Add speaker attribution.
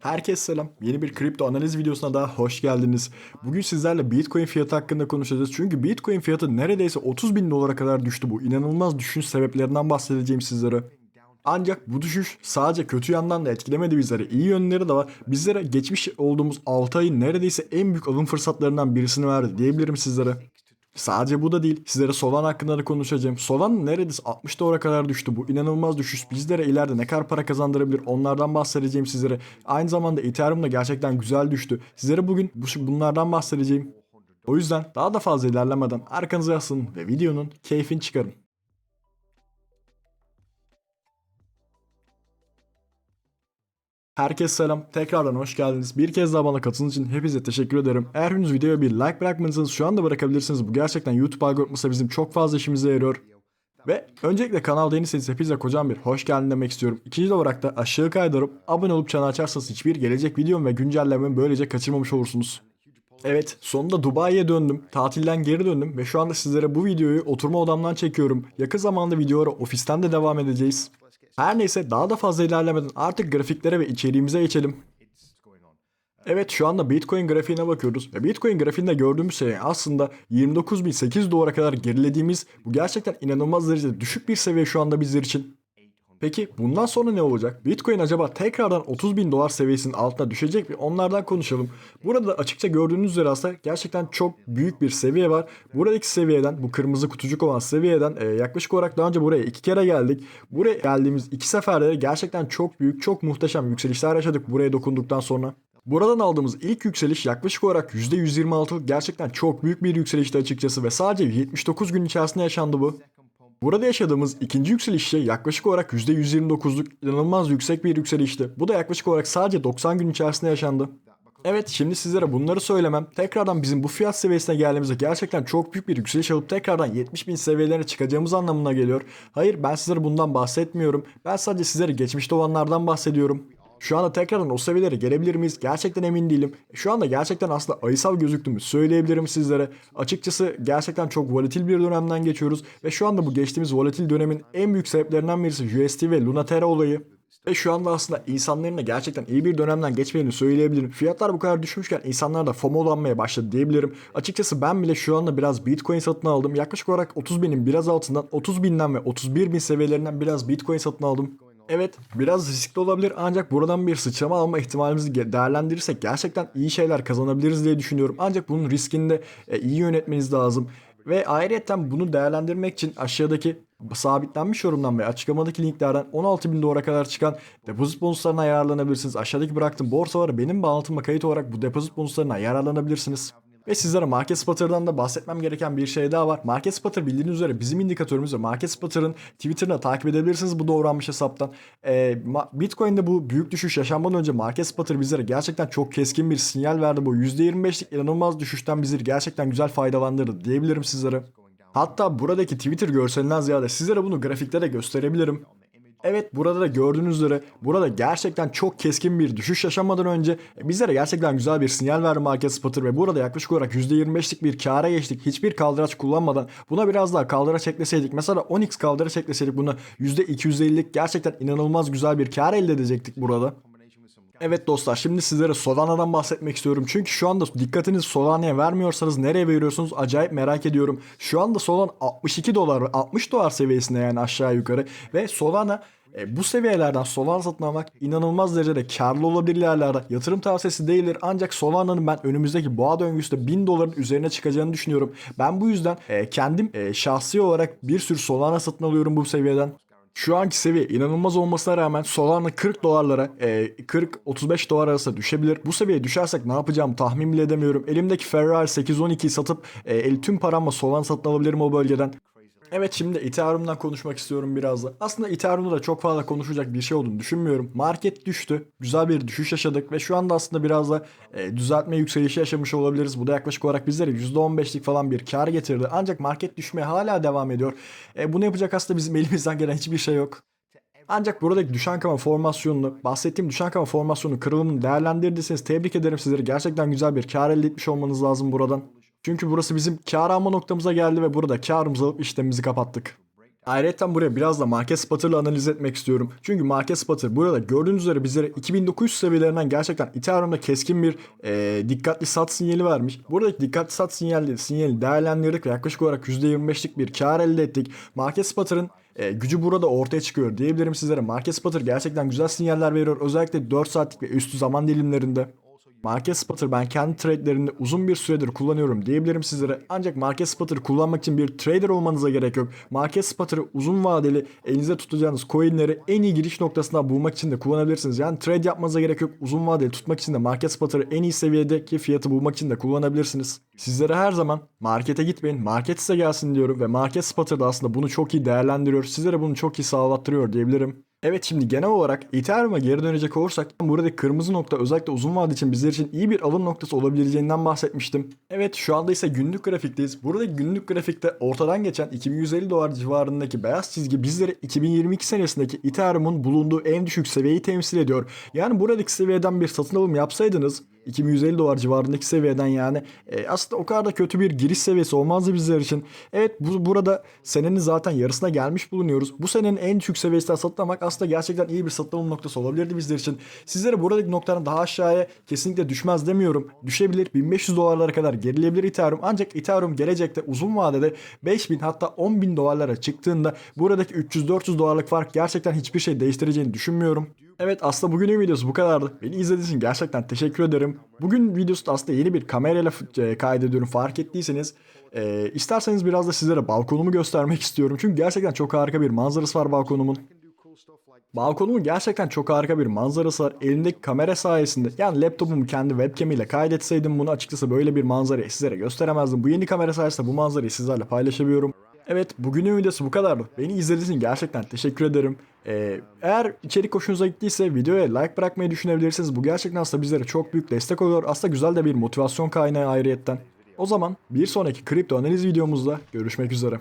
Speaker 1: Herkese selam. Yeni bir kripto analiz videosuna daha hoş geldiniz. Bugün sizlerle Bitcoin fiyatı hakkında konuşacağız. Çünkü Bitcoin fiyatı neredeyse 30 bin dolara kadar düştü. Bu inanılmaz düşüş sebeplerinden bahsedeceğim sizlere. Ancak bu düşüş sadece kötü yandan da etkilemedi bizleri. İyi yönleri de var. Bizlere geçmiş olduğumuz 6 ayın neredeyse en büyük alım fırsatlarından birisini verdi diyebilirim sizlere. Sadece bu da değil. Sizlere Solana hakkında da konuşacağım. Solana neredeyse 60 dolara kadar düştü. Bu inanılmaz düşüş. Bizlere ileride ne kadar para kazandırabilir onlardan bahsedeceğim sizlere. Aynı zamanda Ethereum da gerçekten güzel düştü. Sizlere bugün bu, bunlardan bahsedeceğim. O yüzden daha da fazla ilerlemeden arkanıza yaslanın ve videonun keyfini çıkarın. Herkese selam. Tekrardan hoş geldiniz. Bir kez daha bana katıldığınız için hepinize teşekkür ederim. Eğer henüz videoya bir like bırakmadıysanız şu anda bırakabilirsiniz. Bu gerçekten YouTube algoritması bizim çok fazla işimize yarıyor. Ve öncelikle kanalda yeniyseniz hepinize kocaman bir hoş geldin demek istiyorum. İkinci olarak da aşağı kaydırıp abone olup çanı açarsanız hiçbir gelecek videom ve güncellememi böylece kaçırmamış olursunuz. Evet sonunda Dubai'ye döndüm. Tatilden geri döndüm ve şu anda sizlere bu videoyu oturma odamdan çekiyorum. Yakın zamanda videolara ofisten de devam edeceğiz. Her neyse daha da fazla ilerlemeden artık grafiklere ve içeriğimize geçelim. Evet şu anda Bitcoin grafiğine bakıyoruz ve Bitcoin grafiğinde gördüğümüz şey aslında 29.800 dolara kadar gerilediğimiz bu gerçekten inanılmaz derecede düşük bir seviye şu anda bizler için. Peki bundan sonra ne olacak? Bitcoin acaba tekrardan 30 bin dolar seviyesinin altına düşecek mi? Onlardan konuşalım. Burada açıkça gördüğünüz üzere aslında gerçekten çok büyük bir seviye var. Buradaki seviyeden, bu kırmızı kutucuk olan seviyeden e, yaklaşık olarak daha önce buraya iki kere geldik. Buraya geldiğimiz iki seferde gerçekten çok büyük, çok muhteşem yükselişler yaşadık buraya dokunduktan sonra. Buradan aldığımız ilk yükseliş yaklaşık olarak %126'lık gerçekten çok büyük bir yükselişti açıkçası ve sadece 79 gün içerisinde yaşandı bu. Burada yaşadığımız ikinci yükselişte yaklaşık olarak %129'luk inanılmaz yüksek bir yükselişti. Bu da yaklaşık olarak sadece 90 gün içerisinde yaşandı. Evet şimdi sizlere bunları söylemem tekrardan bizim bu fiyat seviyesine geldiğimizde gerçekten çok büyük bir yükseliş alıp tekrardan 70 bin seviyelerine çıkacağımız anlamına geliyor. Hayır ben sizlere bundan bahsetmiyorum. Ben sadece sizlere geçmişte olanlardan bahsediyorum. Şu anda tekrardan o seviyelere gelebilir miyiz? Gerçekten emin değilim. Şu anda gerçekten aslında ayısal gözüktüğümü söyleyebilirim sizlere. Açıkçası gerçekten çok volatil bir dönemden geçiyoruz. Ve şu anda bu geçtiğimiz volatil dönemin en büyük sebeplerinden birisi USD ve Luna Terra olayı. Ve şu anda aslında insanların da gerçekten iyi bir dönemden geçmediğini söyleyebilirim. Fiyatlar bu kadar düşmüşken insanlar da FOMO'lanmaya başladı diyebilirim. Açıkçası ben bile şu anda biraz Bitcoin satın aldım. Yaklaşık olarak 30 binin biraz altından 30 binden ve 31 bin seviyelerinden biraz Bitcoin satın aldım. Evet biraz riskli olabilir ancak buradan bir sıçrama alma ihtimalimizi değerlendirirsek gerçekten iyi şeyler kazanabiliriz diye düşünüyorum. Ancak bunun riskini de e, iyi yönetmeniz lazım. Ve ayrıca bunu değerlendirmek için aşağıdaki sabitlenmiş yorumdan ve açıklamadaki linklerden 16.000 dolara kadar çıkan depozit bonuslarına yararlanabilirsiniz. Aşağıdaki bıraktığım borsalara benim bağlantıma kayıt olarak bu depozit bonuslarına yararlanabilirsiniz. Ve sizlere Market Spotter'dan da bahsetmem gereken bir şey daha var. Market Spotter bildiğiniz üzere bizim indikatörümüz ve Market Spotter'ın Twitter'ını takip edebilirsiniz bu doğranmış hesaptan. Ee, Bitcoin'de bu büyük düşüş yaşanmadan önce Market Spotter bizlere gerçekten çok keskin bir sinyal verdi. Bu %25'lik inanılmaz düşüşten bizleri gerçekten güzel faydalandırdı diyebilirim sizlere. Hatta buradaki Twitter görselinden ziyade sizlere bunu grafikte de gösterebilirim. Evet burada da gördüğünüz üzere burada gerçekten çok keskin bir düşüş yaşanmadan önce bizlere gerçekten güzel bir sinyal verdi Market Spotter ve burada yaklaşık olarak %25'lik bir kâra geçtik. Hiçbir kaldıraç kullanmadan buna biraz daha kaldıraç ekleseydik mesela 10x kaldıraç ekleseydik buna %250'lik gerçekten inanılmaz güzel bir kâr elde edecektik burada. Evet dostlar şimdi sizlere Solana'dan bahsetmek istiyorum. Çünkü şu anda dikkatinizi Solana'ya vermiyorsanız nereye veriyorsunuz acayip merak ediyorum. Şu anda Solana 62 dolar 60 dolar seviyesinde yani aşağı yukarı. Ve Solana e, bu seviyelerden Solana satın almak inanılmaz derecede karlı olabilir. Yatırım tavsiyesi değildir ancak Solana'nın ben önümüzdeki boğa döngüsünde 1000 doların üzerine çıkacağını düşünüyorum. Ben bu yüzden e, kendim e, şahsi olarak bir sürü Solana satın alıyorum bu seviyeden. Şu anki seviye inanılmaz olmasına rağmen Solana 40 dolarlara e, 40-35 dolar arasında düşebilir. Bu seviyeye düşersek ne yapacağımı tahmin bile edemiyorum. Elimdeki Ferrari 812'yi satıp e, el tüm paramla Solana satın alabilirim o bölgeden. Evet şimdi Ethereum'dan konuşmak istiyorum biraz da. Aslında Ethereum'da da çok fazla konuşacak bir şey olduğunu düşünmüyorum. Market düştü. Güzel bir düşüş yaşadık ve şu anda aslında biraz da e, düzeltme yükselişi yaşamış olabiliriz. Bu da yaklaşık olarak bizlere %15'lik falan bir kar getirdi. Ancak market düşmeye hala devam ediyor. E, bunu yapacak aslında bizim elimizden gelen hiçbir şey yok. Ancak buradaki düşen kama formasyonunu, bahsettiğim düşen kama formasyonu kırılımını değerlendirdiyseniz tebrik ederim sizleri. Gerçekten güzel bir kar elde etmiş olmanız lazım buradan. Çünkü burası bizim kar alma noktamıza geldi ve burada karımızı alıp işlemimizi kapattık. Ayrıca buraya biraz da market spotter'la analiz etmek istiyorum. Çünkü market spotter burada gördüğünüz üzere bizlere 2900 seviyelerinden gerçekten Ethereum'da keskin bir e, dikkatli sat sinyali vermiş. Buradaki dikkatli sat sinyali, sinyali değerlendirdik ve yaklaşık olarak %25'lik bir kar elde ettik. Market spotter'ın e, gücü burada ortaya çıkıyor diyebilirim sizlere. Market spotter gerçekten güzel sinyaller veriyor. Özellikle 4 saatlik ve üstü zaman dilimlerinde. Market Spotter ben kendi trade'lerimde uzun bir süredir kullanıyorum diyebilirim sizlere. Ancak Market Spotter kullanmak için bir trader olmanıza gerek yok. Market Spotter'ı uzun vadeli elinizde tutacağınız coinleri en iyi giriş noktasından bulmak için de kullanabilirsiniz. Yani trade yapmanıza gerek yok. Uzun vadeli tutmak için de Market Spotter'ı en iyi seviyedeki fiyatı bulmak için de kullanabilirsiniz. Sizlere her zaman markete gitmeyin, market size gelsin diyorum ve Market Spotter da aslında bunu çok iyi değerlendiriyor. Sizlere bunu çok iyi sağlattırıyor diyebilirim. Evet şimdi genel olarak Ethereum'a geri dönecek olursak buradaki kırmızı nokta özellikle uzun vade için bizler için iyi bir alım noktası olabileceğinden bahsetmiştim. Evet şu anda ise günlük grafikteyiz. Buradaki günlük grafikte ortadan geçen 2150 dolar civarındaki beyaz çizgi bizlere 2022 senesindeki Ethereum'un bulunduğu en düşük seviyeyi temsil ediyor. Yani buradaki seviyeden bir satın alım yapsaydınız 2150 dolar civarındaki seviyeden yani e, aslında o kadar da kötü bir giriş seviyesi olmazdı bizler için. Evet bu burada senenin zaten yarısına gelmiş bulunuyoruz. Bu senenin en düşük seviyesinden satın almak aslında gerçekten iyi bir satın alım noktası olabilirdi bizler için. Sizlere buradaki noktanın daha aşağıya kesinlikle düşmez demiyorum. Düşebilir 1500 dolarlara kadar gerilebilir Ethereum. Ancak Ethereum gelecekte uzun vadede 5000 hatta 10.000 dolarlara çıktığında buradaki 300-400 dolarlık fark gerçekten hiçbir şey değiştireceğini düşünmüyorum. Evet aslında bugünün videosu bu kadardı. Beni izlediğiniz için gerçekten teşekkür ederim. Bugün videosu aslında yeni bir kamerayla e, kaydediyorum fark ettiyseniz. E, isterseniz biraz da sizlere balkonumu göstermek istiyorum. Çünkü gerçekten çok harika bir manzarası var balkonumun. Balkonumun gerçekten çok harika bir manzarası var. Elimdeki kamera sayesinde yani laptopumu kendi webcam ile kaydetseydim bunu açıkçası böyle bir manzarayı sizlere gösteremezdim. Bu yeni kamera sayesinde bu manzarayı sizlerle paylaşabiliyorum. Evet bugünün videosu bu kadardı. Beni izlediğiniz için gerçekten teşekkür ederim. Ee, eğer içerik hoşunuza gittiyse videoya like bırakmayı düşünebilirsiniz. Bu gerçekten aslında bizlere çok büyük destek oluyor. Aslında güzel de bir motivasyon kaynağı ayrıyetten. O zaman bir sonraki kripto analiz videomuzda görüşmek üzere.